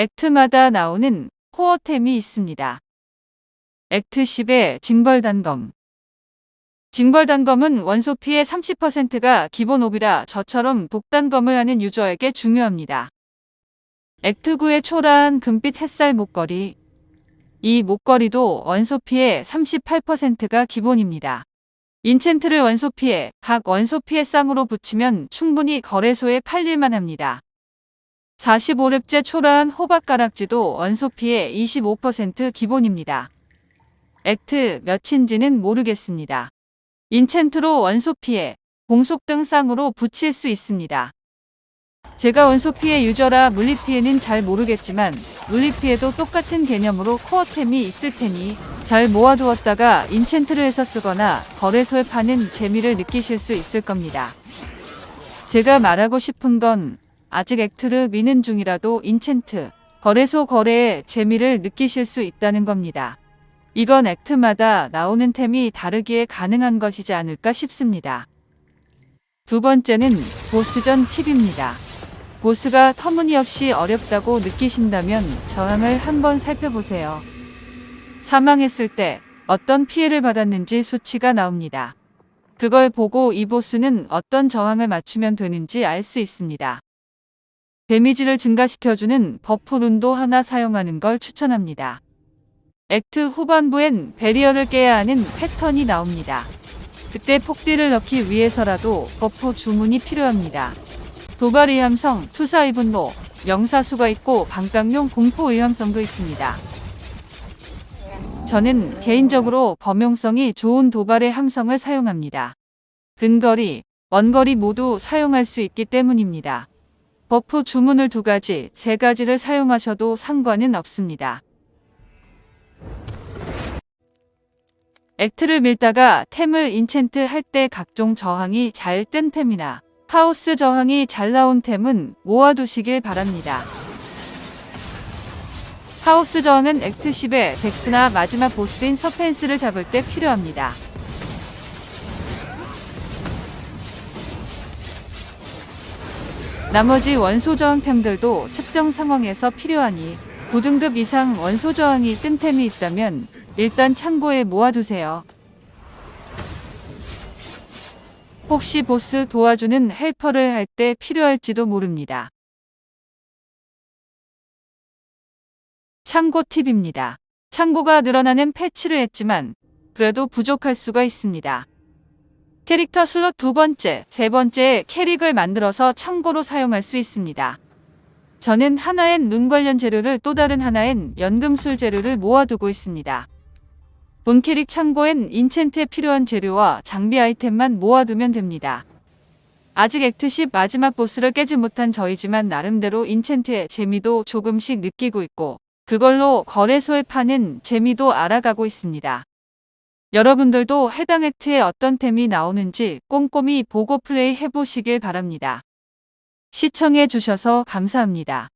액트마다 나오는 코어템이 있습니다. 액트 10의 징벌단검 징벌단검은 원소 피의 30%가 기본 옵이라 저처럼 독단검을 하는 유저에게 중요합니다. 액트 9의 초라한 금빛 햇살 목걸이 이 목걸이도 원소 피의 38%가 기본입니다. 인챈트를 원소 피해, 각 원소 피해 쌍으로 붙이면 충분히 거래소에 팔릴만 합니다. 45렙째 초라한 호박가락지도 원소 피해 25% 기본입니다. 액트 몇인지는 모르겠습니다. 인챈트로 원소 피해, 공속 등 쌍으로 붙일 수 있습니다. 제가 원소 피해 유저라 물리 피해는 잘 모르겠지만 물리 피해도 똑같은 개념으로 코어템이 있을 테니 잘 모아두었다가 인챈트를 해서 쓰거나 거래소에 파는 재미를 느끼실 수 있을 겁니다. 제가 말하고 싶은 건 아직 액트를 미는 중이라도 인챈트, 거래소 거래에 재미를 느끼실 수 있다는 겁니다. 이건 액트마다 나오는 템이 다르기에 가능한 것이지 않을까 싶습니다. 두 번째는 보스전 팁입니다. 보스가 터무니없이 어렵다고 느끼신다면 저항을 한번 살펴보세요. 사망했을 때 어떤 피해를 받았는지 수치가 나옵니다. 그걸 보고 이 보스는 어떤 저항을 맞추면 되는지 알 수 있습니다. 데미지를 증가시켜주는 버프 룬도 하나 사용하는 걸 추천합니다. 액트 후반부엔 베리어를 깨야 하는 패턴이 나옵니다. 그때 폭딜을 넣기 위해서라도 버프 주문이 필요합니다. 도발 위함성, 투사 이분노, 명사수가 있고 방깡용 공포 위함성도 있습니다. 저는 개인적으로 범용성이 좋은 도발의 함성을 사용합니다. 근거리, 원거리 모두 사용할 수 있기 때문입니다. 버프 주문을 두 가지, 세 가지를 사용하셔도 상관은 없습니다. 액트를 밀다가 템을 인챈트 할 때 각종 저항이 잘 뜬 템이나 하우스 저항이 잘 나온 템은 모아두시길 바랍니다. 하우스 저항은 액트 10의 덱스나 마지막 보스인 서펜스를 잡을 때 필요합니다. 나머지 원소 저항템들도 특정 상황에서 필요하니 9등급 이상 원소 저항이 뜬 템이 있다면 일단 창고에 모아두세요. 혹시 보스 도와주는 헬퍼를 할 때 필요할지도 모릅니다. 창고 팁입니다. 창고가 늘어나는 패치를 했지만 그래도 부족할 수가 있습니다. 캐릭터 슬롯 두 번째, 세 번째 캐릭을 만들어서 창고로 사용할 수 있습니다. 저는 하나엔 눈 관련 재료를 또 다른 하나엔 연금술 재료를 모아두고 있습니다. 본 캐릭 창고엔 인챈트에 필요한 재료와 장비 아이템만 모아두면 됩니다. 아직 액트 10 마지막 보스를 깨지 못한 저이지만 나름대로 인챈트의 재미도 조금씩 느끼고 있고 그걸로 거래소에 파는 재미도 알아가고 있습니다. 여러분들도 해당 액트에 어떤 템이 나오는지 꼼꼼히 보고 플레이 해보시길 바랍니다. 시청해 주셔서 감사합니다.